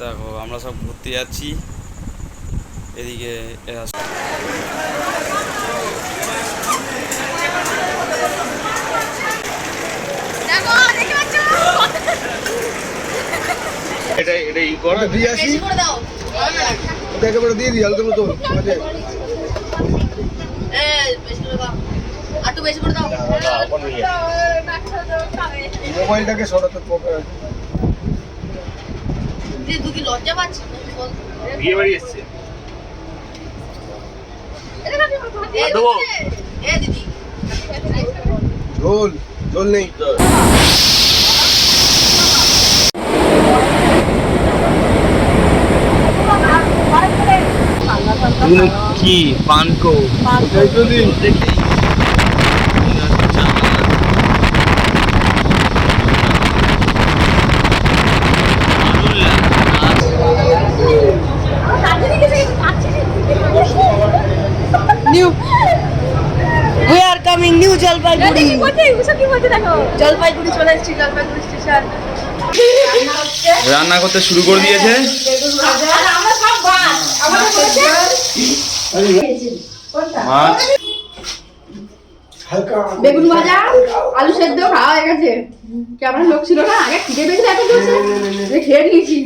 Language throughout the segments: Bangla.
দেখো আমরা সব ঘুরতে যাচ্ছি। এদিকে এরা দেখো এটা এটা ই কর। দিয়ে আসি। দিয়ে দিই মতো। করে দাও। এই মোবাইলটাকে সরাতে তুই কি লজ্জা পাচ্ছিস বল। বিয়ে বাড়ি এসছে। এ দিদি। ঝোল ঝোল নেই। কি পানকো? এই তো দিন new we are coming new Jalpaiguri Jalpaiguri চলে এসেছি জলপাইগুড়ি স্টেশন রান্না করতে শুরু করে দিয়েছে মাছ বেগুন ভাজা আলু সেদ্ধ খাওয়া হয়ে গেছে কেমন লোক ছিল না আগে খিদে পেয়েছিল জোরছে যে খেয়ে নিয়েছি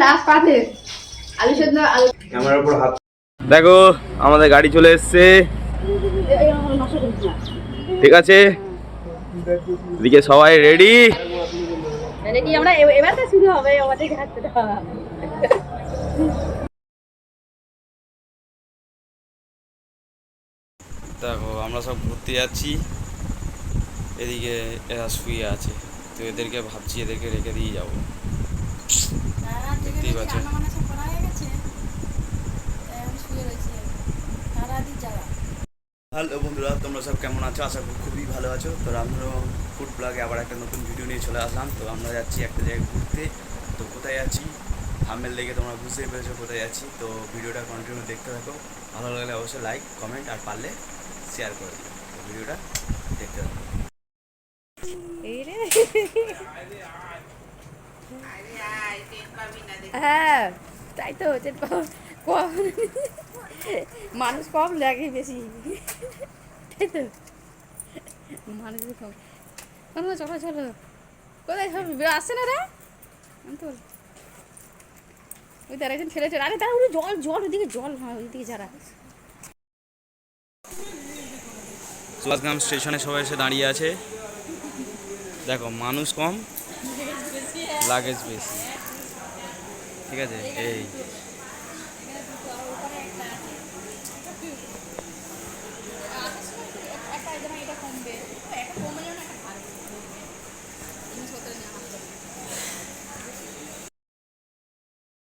লাস্ট পাতে আলু সেদ্ধ আলু ক্যামেরার উপর হাত দেখো আমাদের গাড়ি চলে এসছে ঠিক আছে এদিকে সবাই রেডি মানে কি আমরা এবার তো শুরু হবে আমাদের যাত্রা দেখো আমরা সব ঘুরতে যাচ্ছি। এদিকে এরা শুয়ে আছে। তো এদেরকে ভাবছি এদেরকে রেখে দিয়ে যাব। দেখতেই পাচ্ছ। হ্যালো বন্ধুরা তোমরা সব কেমন আছো? আশা করি খুবই ভালো আছো। তো রামধনু ফুড ব্লগে আবার একটা নতুন ভিডিও নিয়ে চলে আসলাম। তো আমরা যাচ্ছি একটা জায়গায় ঘুরতে। তো কোথায় যাচ্ছি? থামেল দেখে তোমরা বুঝতেই পেরেছ কোথায় যাচ্ছি। তো ভিডিওটা কন্টিনিউ দেখতে থাকো। ভালো লাগলে অবশ্যই লাইক কমেন্ট আর পারলে শেয়ার করে দিও। তো ভিডিওটা দেখতে থাকো। হ্যাঁ তাই তো হচ্ছে কম মানুষ কম লাগে বেশি। তাই তো? মানুষ কম। চলো চলো চলো। কোথায় সব? আসছে না রে? তো ওই তার একজন ছেলে ছেলে আরে তারা ওই জল জল ওইদিকে জল হ্যাঁ ওইদিকে যারা সুভাষগ্রাম স্টেশনে সবাই এসে দাঁড়িয়ে আছে। দেখো মানুষ কম লাগেজ বেশি। ঠিক আছে? এই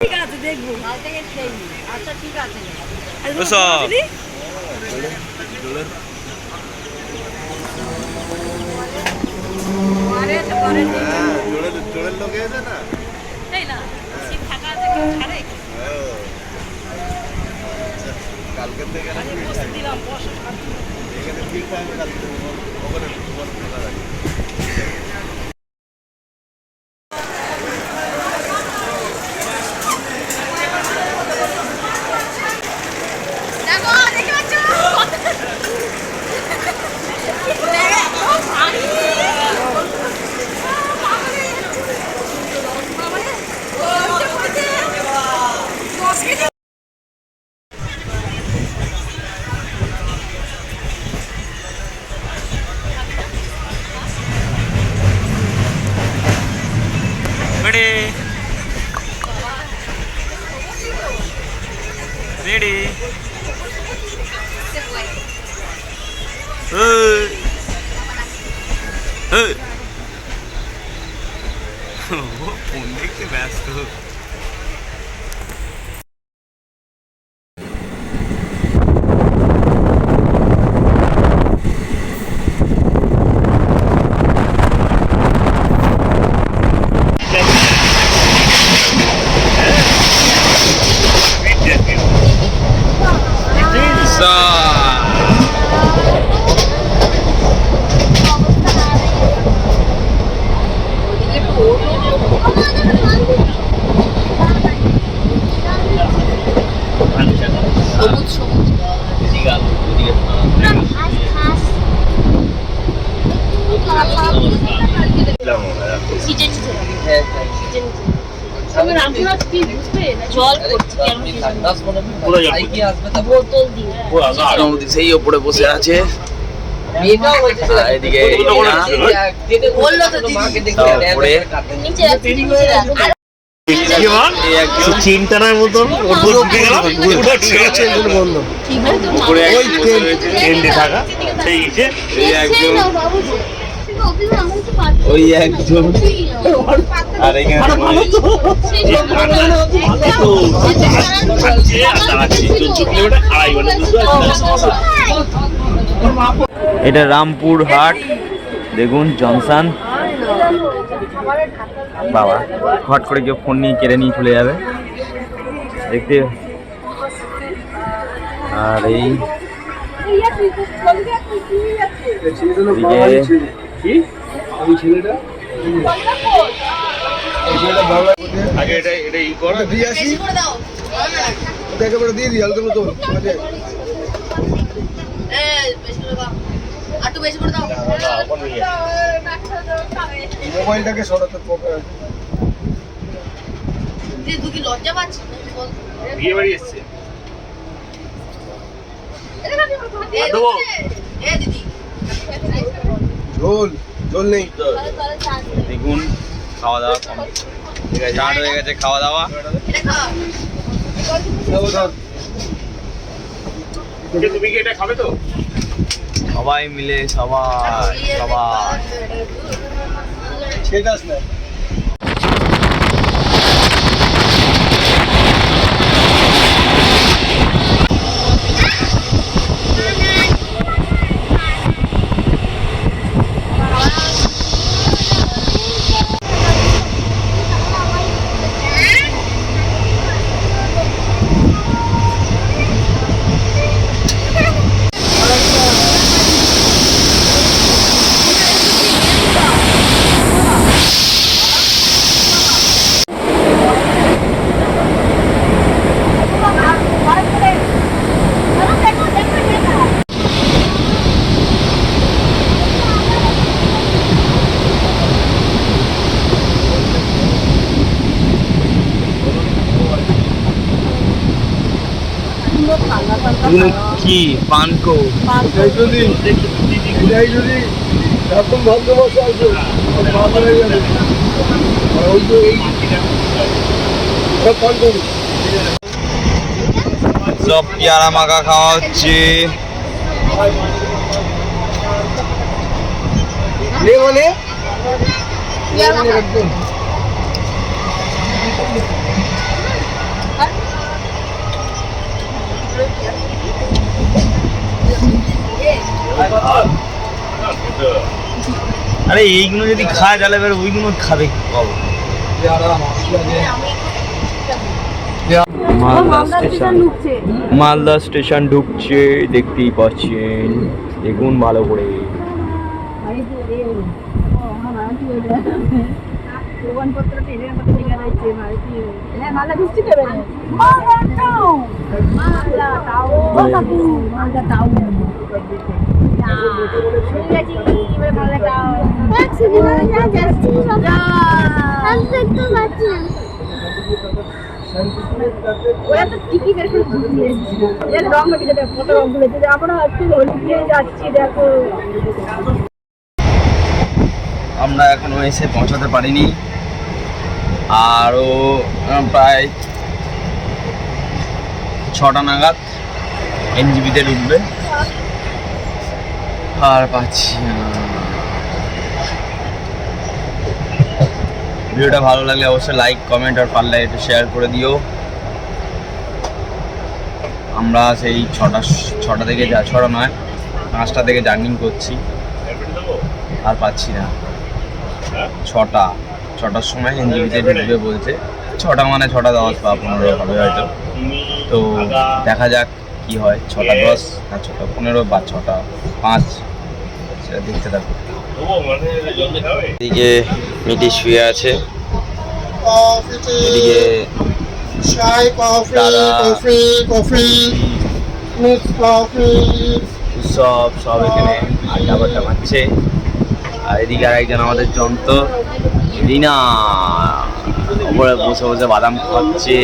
ঠিক আছে দেখব কাল থেকে খেয়ে আচ্ছা ঠিক আছে। কালকে থেকে বসে দিলাম বসে। এখানে ঠিক টাইমে কালকে ওখানে Ready? Ready? Hey. সেই ওপরে বসে আছে। এদিকে চিন্তার মতন থাকা। সেই একজন ওই একজন। আর এখানে এটা রামপুর হাট। দেখুন জনসান বাবা হট করে কেউ ফোন নিয়ে কেড়ে নিয়ে চলে যাবে। দেখতে। আর এই ওই ছেলেটা? আগে এটা এটা ই কর। দিয়ে আসি। একেবারে দিয়ে দিই হালকা মতো আছে একটু বেশি করে দাও। মোবাইলটাকে সরাতে লজ্জা পাচ্ছিস বল। বিয়ে বাড়ি এসছে। ঝোল ঝোল নেই? দেখুন খাওয়া দাওয়া কম। স্টার্ট হয়ে গেছে খাওয়া দাওয়া। তুমি কি এটা খাবে তো? সবাই মিলে সবাই সবাই। ঠিক না কি পানকো? যদি এটাই যদি এরকম ভদ্রবর্ষ আসবে পাগল হয়ে যাবে ওই তো এই সব পেয়ারা মাখা খাওয়া হচ্ছে। নে আরে এইগুলো যদি খায় তাহলে এবার ওইগুলো খাবে মালদা স্টেশন। মালদা স্টেশন ঢুকছে দেখতেই পাচ্ছেন। দেখুন ভালো করে। ওরা দেবে ফটো আমরা একটু যাচ্ছি দেখো আমরা এখনও এসে পৌঁছাতে পারিনি। আরও প্রায় ছটা নাগাদ এনজিবিতে ঢুকবে। আর পাচ্ছি ভিডিওটা ভালো লাগলে অবশ্যই লাইক কমেন্ট আর পারলে একটু শেয়ার করে দিও। আমরা সেই ছটা ছটা থেকে যা, ছটা নয়, পাঁচটা থেকে জার্নিং করছি। আর পাচ্ছি না। ছটা, ছটার সময় এনজিবিতে ঢুকবে বলছে। ছটা মানে ছটা দশ বা পনেরো হবে হয়তো। তো দেখা যাক কি হয়, ছটা দশ না ছটা পনেরো বা ছটা পাঁচ। সেটা দেখতে থাকব এদিকে মিটি শুয়ে আছে। এদিকে কফি দাদা। কফি কফি মিক্স কফি সব সব এখানে আড্ডা বাড্ডা মারছে। আর এদিকে আর একজন আমাদের যন্ত্র রিনা। উপরে বসে বসে বাদাম খাচ্ছে।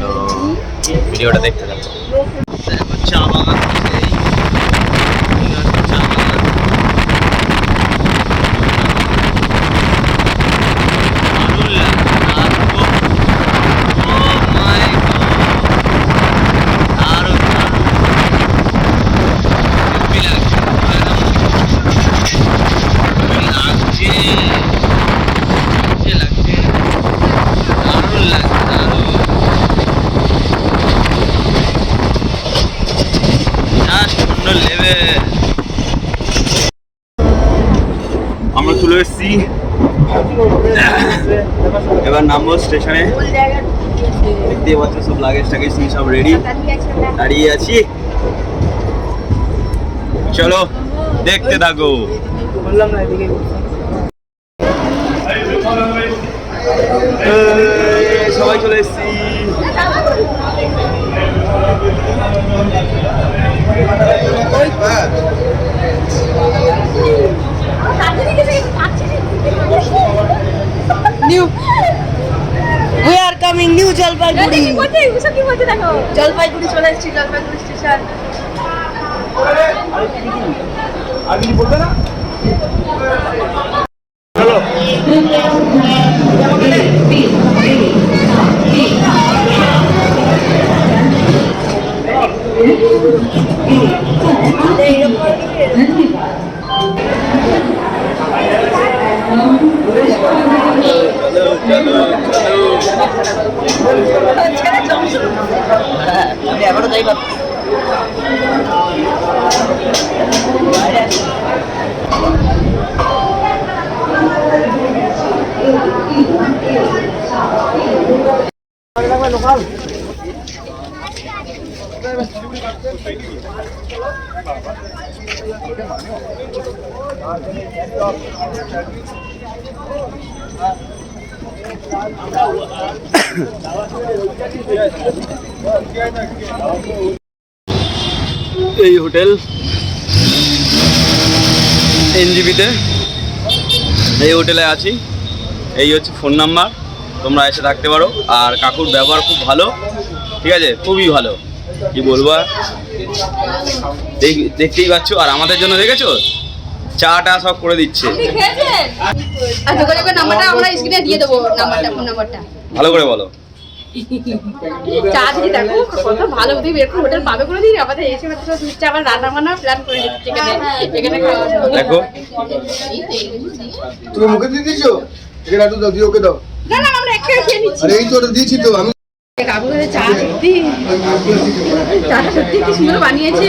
তো ভিডিওটা দেখতে থাকো। চা বাগান এই। এই হচ্ছে চা বাগান। দারুণ লাগছে, দারুণ। Oh my God! দারুণ, দারুণ। হেব্বি লাগছে, লাগছে লাগছে লাগছে দারুণ লাগছে দারুণ জাস্ট অন্য লেভেল আমরা চলে এসেছি এবার স্টেশনে। দেখতে পাচ্ছ সব লাগেজ টাগেজ নিয়ে সব রেডি দাঁড়িয়ে আছি। চলো দেখতে থাকো। এই, সবাই চলে এসেছি new we are coming new Jalpaiguri Jalpaiguri চলে এসেছি জলপাইগুড়ি স্টেশন। চলো চলো চলো আমি এখনও যাই পারব এই হোটেল এনজিবিতে। এই হোটেলে আছি। এই হচ্ছে ফোন নাম্বার। তোমরা এসে থাকতে পারো। আর কাকুর ব্যবহার খুব ভালো। ঠিক আছে? খুবই ভালো। কি বলব দেখতেই পাচ্ছ। আর আমাদের জন্য দেখেছ? চাটা সব করে দিচ্ছে। আর নাম্বারটা আমরা স্ক্রিনে দিয়ে দেবো নাম্বারটা ফোন নাম্বারটা। ভালো করে বলো। চা দেখো কত ভালো হোটেল পাবে করে দিই আমাদের এসে মাত্র হচ্ছে আবার রান্না বান্না প্ল্যান করে দিচ্ছি এখানে এখানে দেখো। তুমি মুখে দিয়ে এখানে একটু দাও দিয়ে ওকে দাও। না না আমরা একসাথে খেয়ে নিচ্ছি। আরে এই তো দিয়েছি তো আমি করে সত্যি? চাটা সত্যি কি সুন্দর বানিয়েছে?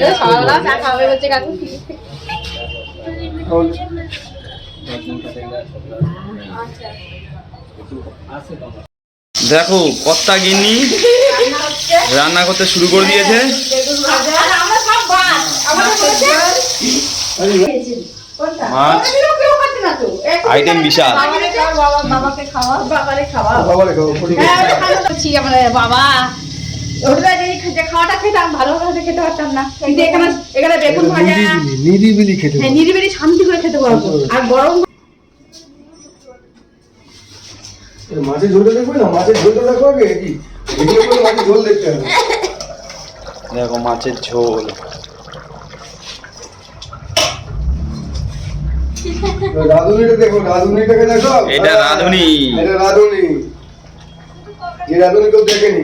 এ, সকালবেলা চা খাওয়া হচ্ছে কাকু। দেখো কর্তা গিন্নি রান্না করতে শুরু করে দিয়েছে। মাছ আইটেম বিশাল। বাবাকে খাওয়া বাবারে খাওয়া। বাবা রেখো বাবা। হোটেলে যে যে খাওয়াটা খেতাম ভালো খেতে পারতাম না। কিন্তু এখানে এখানে বেগুন ভাজা। নিরিবিলি খেতে হ্যাঁ নিরিবিলি শান্তি করে খেতে পারব। আর গরম মাছের ঝোলটা দেখবে না? মাছের ঝোলটা দেখো আগে কি? মাছের ঝোল দেখতে হবে। দেখো মাছের ঝোল। রাঁধুনিটা দেখো রাঁধুনিটাকে দেখো। এটা রাঁধুনি। এটা রাঁধুনি। এই রাঁধুনি কেউ দেখেনি?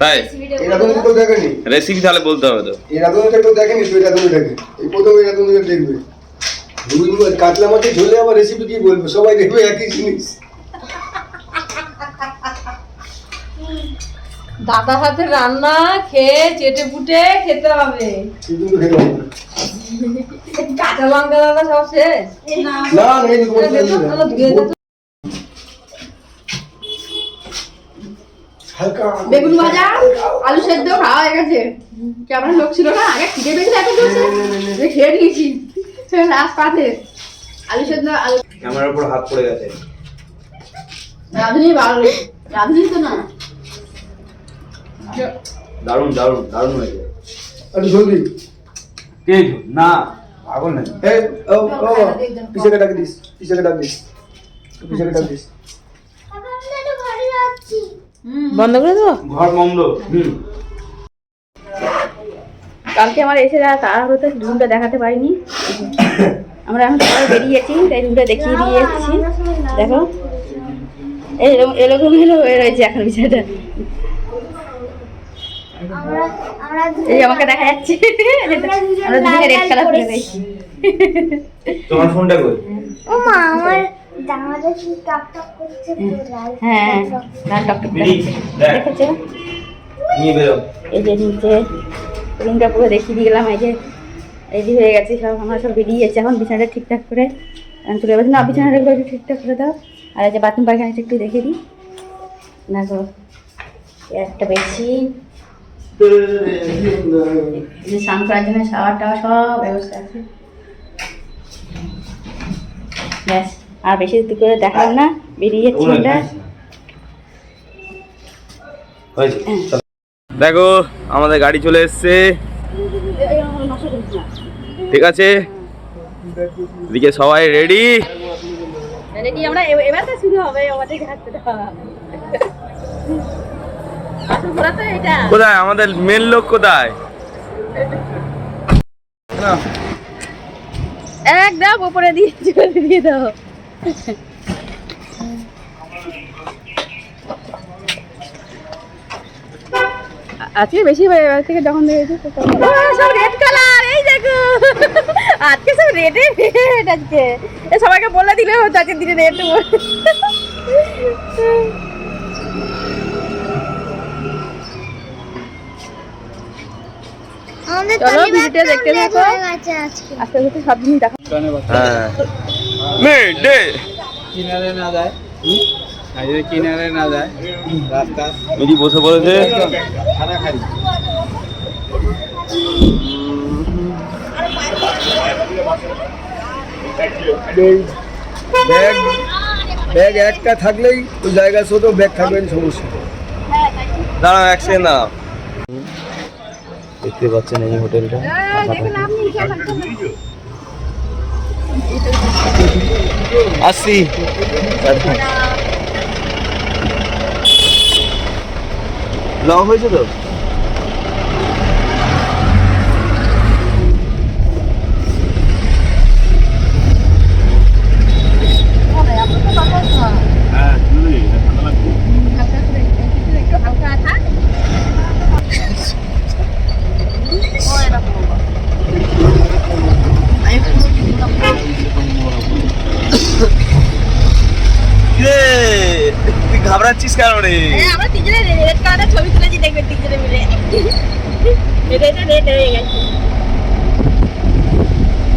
তাই? এই রাঁধুনি কেউ দেখেনি? রেসিপি তাহলে বলতে হবে তো। এই রাঁধুনিটা কেউ দেখেনি? তো এই রাঁধুনিটাকে এই প্রথম এই রাঁধুনিটা দেখবে। মাছ কাতলা ঝোলে আবার রেসিপি কি বলব? সবাই দেখবে একই জিনিস। দাদা হাতে রান্না খেয়ে চেটে ফুটে খেতে হবে। কাঁচা লঙ্কা দাদা সব শেষ? না। বেগুন ভাজা আলু সেদ্ধ খাওয়া হয়ে গেছে। কেমন লোক ছিল না? আগে খিদে পেয়েছিল এখন চলছে খেয়ে নিয়েছি। লাস্ট পাতে। আলু সেদ্ধ আলু ক্যামেরার উপর হাত পড়ে গেছে। রাঁধুনি ভালো রাঁধুনি তো না। দারুণ দারুণ দারুণ হয়েছে। একটু জলদি। কে না পাগল নাকি? এই ও ও পিছনে ডাক দিস পিছনে ডাক দিস পিছনে ডাক দিস। বন্ধ করে দেবো? ঘর বন্ধ হুম। কালকে আমার এসে যা তাড়াহুড়োতে রুমটা দেখাতে পারিনি। আমরা এখন সবাই বেরিয়েছি তাই রুমটা দেখিয়ে দিয়ে যাচ্ছি দেখো। এই এরকম এরকম হয়ে রয়েছে এখন বিষয়টা এই আমাকে দেখা যাচ্ছে। আমরা দুজনে রেড কালার করে দিয়েছি তোমার ফোনটা কই? ও মা আমার জামাটা কি টক টক করছে পুরো হ্যাঁ। দেখেছ? নিয়ে বেরো। এই যে নিচে রুমটা পুরো দেখিয়ে দিয়ে গেলাম এই যে রেডি হয়ে গেছে সব আমরা সব বেরিয়ে যাচ্ছে। এখন বিছানাটা ঠিকঠাক করে তুলে বলছি না বিছানাটা একটু ঠিকঠাক করে দাও। আর এই যে বাথরুম পায়খানাটা একটু দেখে দিই। দেখো একটা বেশি। স্নান করার জন্য শাওয়ার টাওয়ার সব ব্যবস্থা আছে। ব্যাস আর বেশি দূর করে দেখালাম না বেরিয়ে যাচ্ছি আমরা। দেখো আমাদের গাড়ি চলে এসছে। ঠিক আছে? এদিকে সবাই রেডি রেডি আমরা এবার শুরু হবে আমাদের কোথায়? আমাদের মেন লোক কোথায়? একদম উপরে দিয়ে চলে দিয়ে দাও। আজকে বেশি হয়ে এবার থেকে যখন দেখেছি সব রেড কালার এই দেখো। আজকে সব রেডে রেড আজকে। এ সবাইকে বলে দিলে হতো আজকে দিনে রেড চলো, ভিডিওটা দেখতে থাকো। আজকে। আস্তে আস্তে সব জিনিস দেখা হ্যাঁ। কিনারে না যায়। কিনারে না যায়। রাস্তা। বসে পড়েছে। খানা খাই ব্যাগ ব্যাগ একটা থাকলেই ওই জায়গা ছোট ব্যাগ থাকবেন সমস্যা। দাঁড়াও এক সেকেন্ড দাঁড়াও। দেখতে পাচ্ছেন এই হোটেলটা। আসি। লক হয়েছে তো কিরে তুই ঘাবড়াচ্ছিস কেন রে হ্যাঁ, আমরা তিনজনে রেড কালারের ছবি তুলেছি দেখবেন তিনজনে মিলে এটা এটা রেড হয়ে গেছে ওসব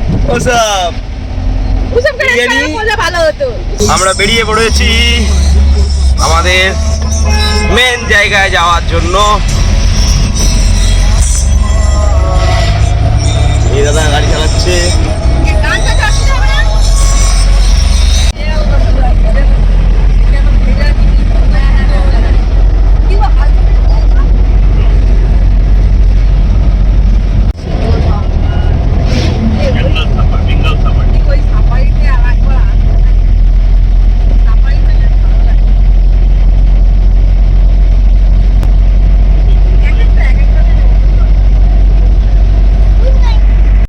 ওসব করে বিরিয়ানি? বললে ভালো হতো আমরা বেরিয়ে পড়েছি আমাদের মেন জায়গায় যাওয়ার জন্য। এই দাদা গাড়ি চালাচ্ছে।